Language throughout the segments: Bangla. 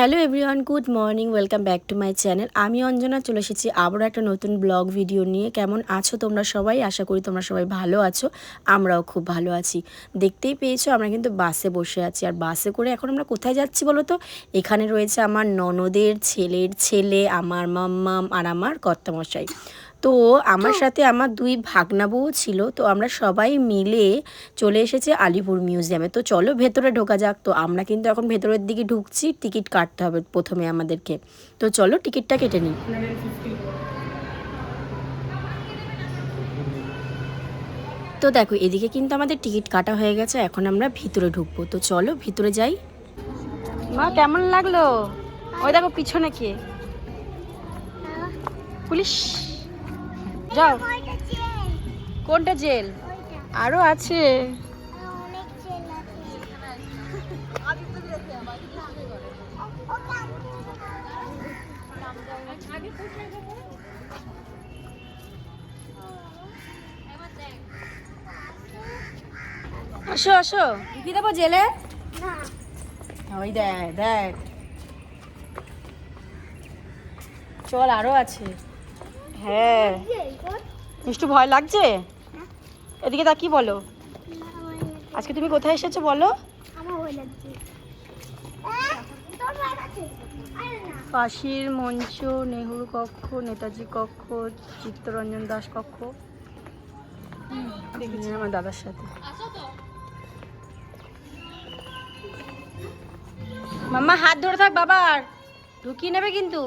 Hello everyone, good morning, welcome back to my channel. আমি অঞ্জনা, চলে এসেছি আবারও একটা নতুন ব্লগ ভিডিও নিয়ে। কেমন আছো তোমরা সবাই? আশা করি তোমরা সবাই ভালো আছো, আমরাও খুব ভালো আছি। দেখতেই পেয়েছ, আমরা কিন্তু বাসে বসে আছি। আর বাসে করে এখন আমরা কোথায় যাচ্ছি বলো তো? এখানে রয়েছে আমার ননদের ছেলের ছেলে, আমার মাম্মাম আর আমার কর্তামশাই। তো আমার সাথে আমার দুই ভাগনা বউ ছিল তো আমরা সবাই মিলে চলে এসেছে আলিপুর মিউজিয়ামে। তো চলো ভেতরে ঢোকা যাক। তো আমরা কিন্তু এখন ভেতরের দিকে ঢুকছি টিকিট কাটতে হবে প্রথমে আমাদেরকে। তো চলো টিকিটটা কেটে নিই। তো দেখো এদিকে কিন্তু আমাদের টিকিট কাটা হয়ে গেছে এখন আমরা ভিতরে ঢুকবো। তো চলো ভিতরে যাই। মা কেমন লাগল? ওই দেখো পিছনে কে? পুলিশ। যাও। কোনটা জেল? আরও আছে। আসো আসো। কি দেবো জেলে? ওই দেখ দেখ। চল আরও আছে। হ্যাঁ। মিষ্টু, ভয় লাগছে? এদিকে তা কি বলো? আজকে তুমি কোথায় এসেছ বলো? কাশীর মঞ্চ, নেহরু কক্ষ, নেতাজি কক্ষ, চিত্তরঞ্জন দাস কক্ষ। আমার দাদার সাথে। মাম্মা, হাত ধরে থাক বাবার। ঢুকিয়ে নেবে কিন্তু।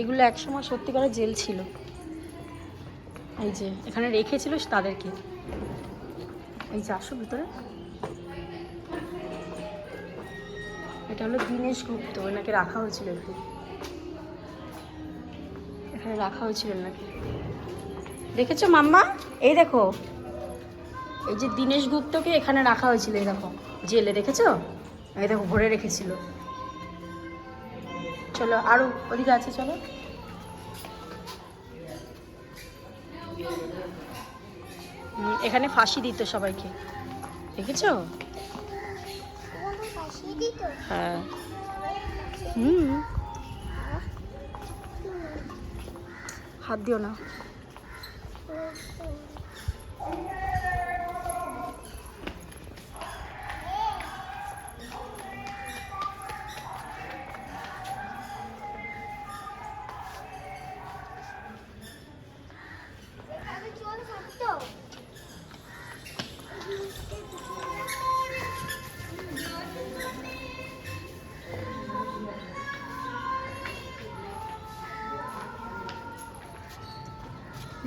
এগুলো একসময় সত্যিকারের জেল ছিল। এই যে, এখানে রেখেছিল তাদেরকে। এই যে, আসো ভিতরে। এটা হলো দীনেশ গুপ্ত, ওনাকে রাখা হয়েছিল এখানে এখানে রাখা হয়েছিল নাকি দেখেছ মাম্মা? এই দেখো। এই যে দীনেশ গুপ্তকে এখানে রাখা হয়েছিল, এই দেখো, জেলে, দেখেছ? এই দেখো ভরে রেখেছিল। চলো, আরও ওদিকে আছে, চলো। এখানে ফাঁসি দিত সবাইকে। দেখেছ? হ্যাঁ। হুম। হাত দিও না।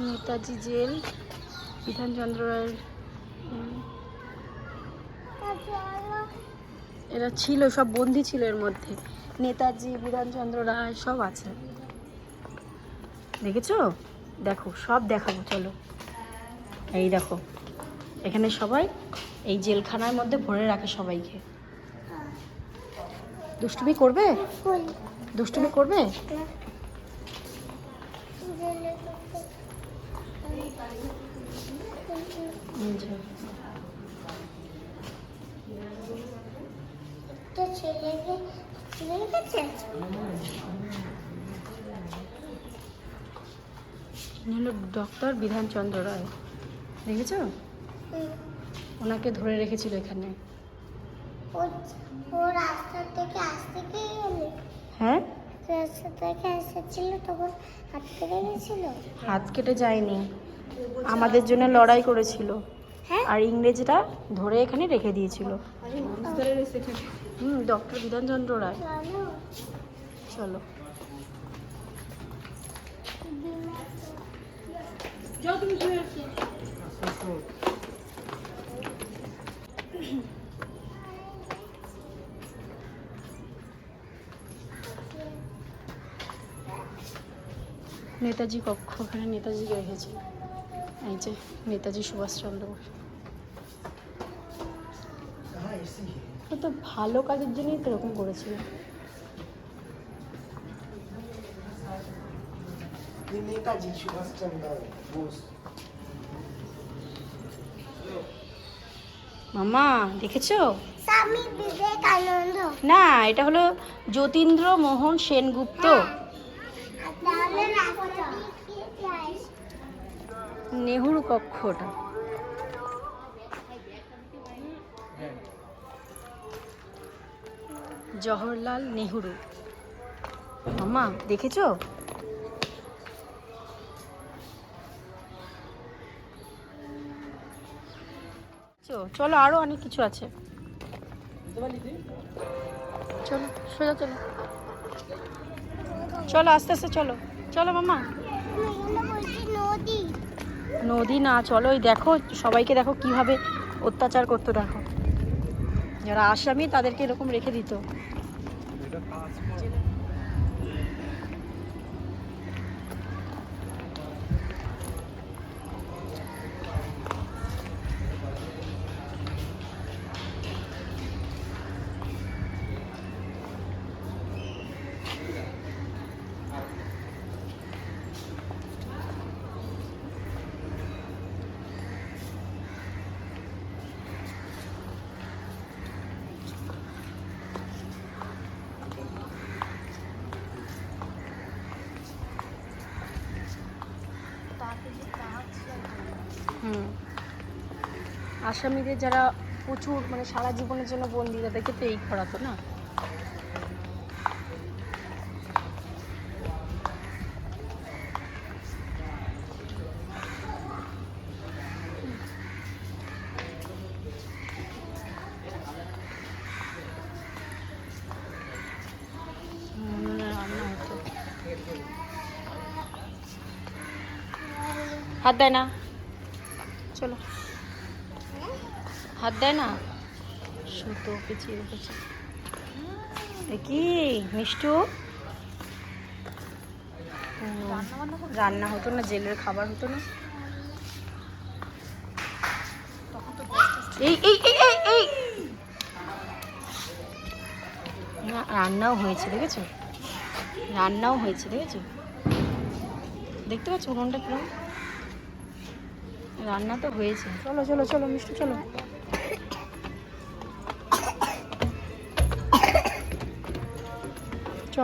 নেতাজি জেল বিধানচন্দ্র রায়ের এরা ছিল সব বন্দি ছিল এর মধ্যে। নেতাজি বিধানচন্দ্র রায় সব আছে। দেখেছ? দেখো সব দেখাবো চলো। এই দেখো এখানে সবাই এই জেলখানার মধ্যে ভরে রাখে সবাইকে। দুষ্টুমি করবে? দুষ্টুমি করবে? এই যে, ইনি হলো ডক্টর বিধানচন্দ্র রায়। দেখেছ? ওনাকে ধরে রেখেছিল এখানে। ও রাস্তা থেকে আসতে হ্যাঁ? থেকে এসেছিল তখন হাত কেটে গেছিল? হাত কেটে যায়নি। আমাদের জন্য লড়াই করেছিল। হ্যাঁ? আর ইংরেজরা ধরে এখানে রেখে দিয়েছিল। হুম ডক্টর বিধানচন্দ্র রায়। চলো। নেতাজি কক্ষ ওখানে নেতাজিকে রেখেছে এই যে নেতাজি সুভাষচন্দ্র বোস। তো ভালো কাজের জন্যই তো এরকম করেছিল। নেতাজি সুভাষচন্দ্র বোস। মামা দেখেছ? স্বামী বিবেকানন্দ। না এটা হলো যতীন্দ্র মোহন সেনগুপ্ত। নেহরু কক্ষ ওটা জওহরলাল নেহরু। মামা, দেখেছ? চলো, আরও অনেক কিছু আছে। চলো, সোজা চলো। চলো, আস্তে আস্তে চলো। চলো মামা। নদী না, চলো ওই দেখো, সবাইকে দেখো কীভাবে অত্যাচার করতো, দেখো। যারা আসামি, তাদেরকে এরকম রেখে দিত হুম আসামিদের যারা প্রচুর মানে সারা জীবনের জন্য বন্দি, তাদেরকে তো এই করাতো না। হাত দেয় না। হাত দেয় না? সুতো পিছিয়ে রেখেছে। কি মিষ্টু? রান্না হতো না জেলের খাবার হতো না। এই এই এই এই এই! না রান্নাও হয়েছে দেখেছ? রান্নাও হয়েছে দেখেছ? দেখতে পাচ্ছ উনুনটা কীরকম রান্না তো হয়েছে। চলো চলো চলো মিষ্টি চলো। চ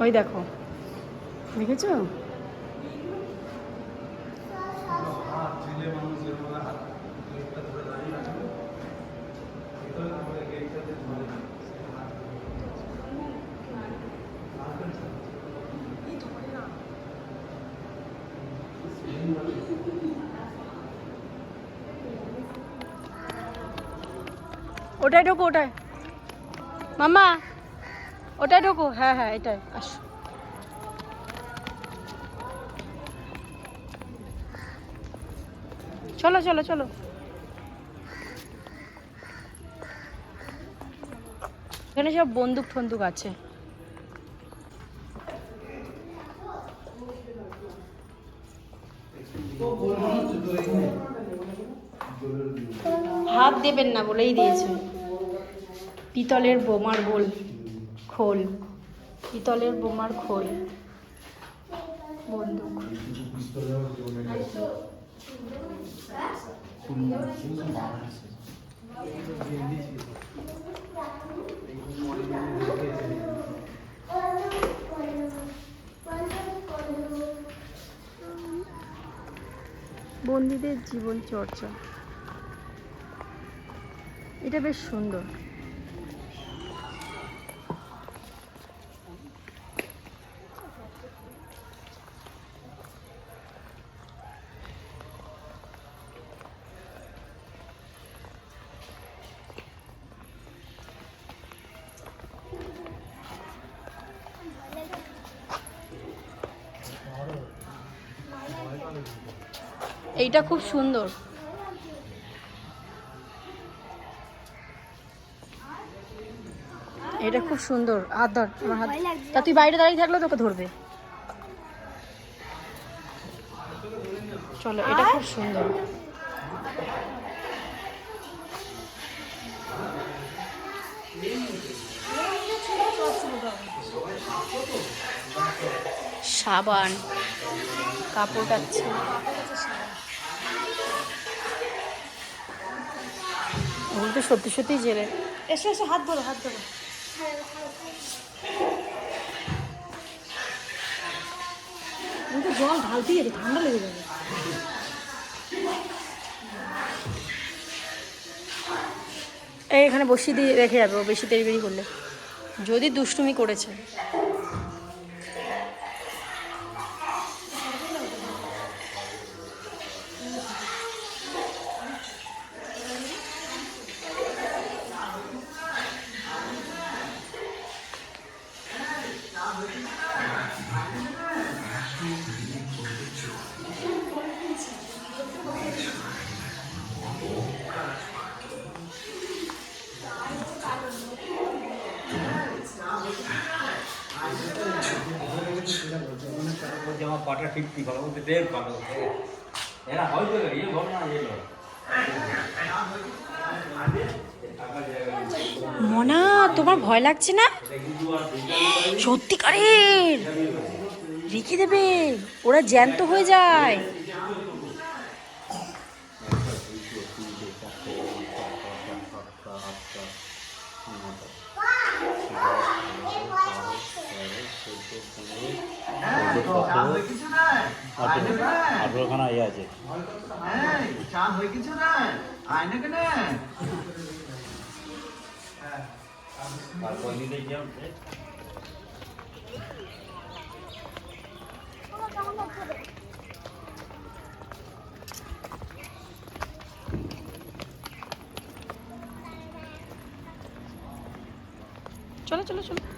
ওই দেখো দেখেছ? ওটাই ঢোকো, ওটাই। মামা ওটাই ঢোকো। হ্যাঁ হ্যাঁ এটাই, আসো। চলো চলো চলো। এখানে সব বন্দুক ফন্দুক আছে। হাত দেবেন না বলেই দিয়েছে। পিতলের বোমার গোল খোল। পিতলের বোমার খোল। বন্দুক। বন্দীদের জীবন চর্চা। এটা বেশ সুন্দর। এইটা খুব সুন্দর। এটা খুব সুন্দর। হাত ধর আমার হাত তা তুই বাইরে দাঁড়িয়ে থাকলে তোকে ধরবে। চলো এটা খুব সুন্দর। সাবান কাপড় কাচ্ছে। ওগুলো তো সত্যি সত্যি জেলে। এসো এসো হাত ধরো হাত ধরো। তো জল ঢালতেই যেতে ঠান্ডা লেগে যাবে। এই এখানে বসিয়ে দিয়ে রেখে যাবে ও বেশি দেরি করলে। যদি দুষ্টুমি করেছে। বলছে পাটা ফিফটি ভালো বলতে দেড় পাটা এরা হয়তো এই ঘটনা এলো মনা তোমার ভয় লাগছে না? সত্যিকারের রেখে দেবে। ওরা জ্যান্ত হয়ে যায়। আঠারোখানা ইয়ে আছে চলো চলো চলো।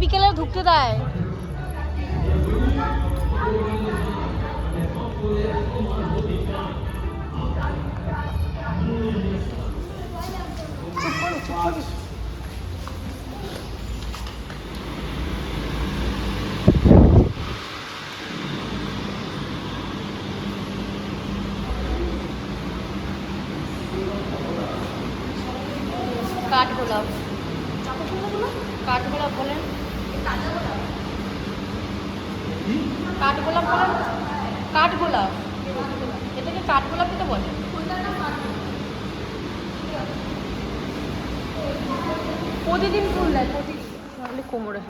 বিকেলে ঢুকতে দেয়। প্রতিদিন ফুল দেয় প্রতিদিন। তাহলে কোমরে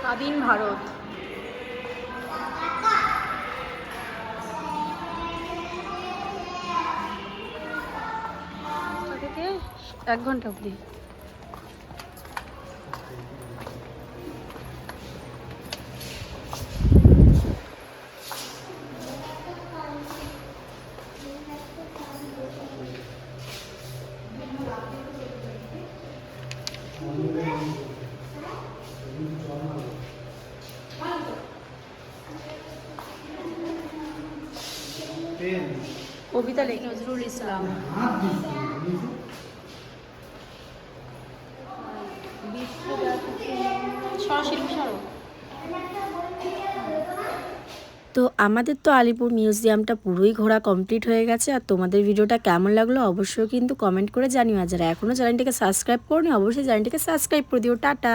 স্বাধীন ভারত। এক ঘণ্টা অবধি। কবিতা লেখ নজরুল ইসলাম সরাসরি সরো তো আমাদের তো আলিপুর মিউজিয়ামটা পুরোই ঘোরা কমপ্লিট হয়ে গেছে, আর তোমাদের ভিডিওটা কেমন লাগল অবশ্যই কিন্তু কমেন্ট করে জানিও, আর যারা এখনও চ্যানেলটিকে সাবস্ক্রাইব করনি, অবশ্যই চ্যানেলটিকে সাবস্ক্রাইব করে দিও। টাটা!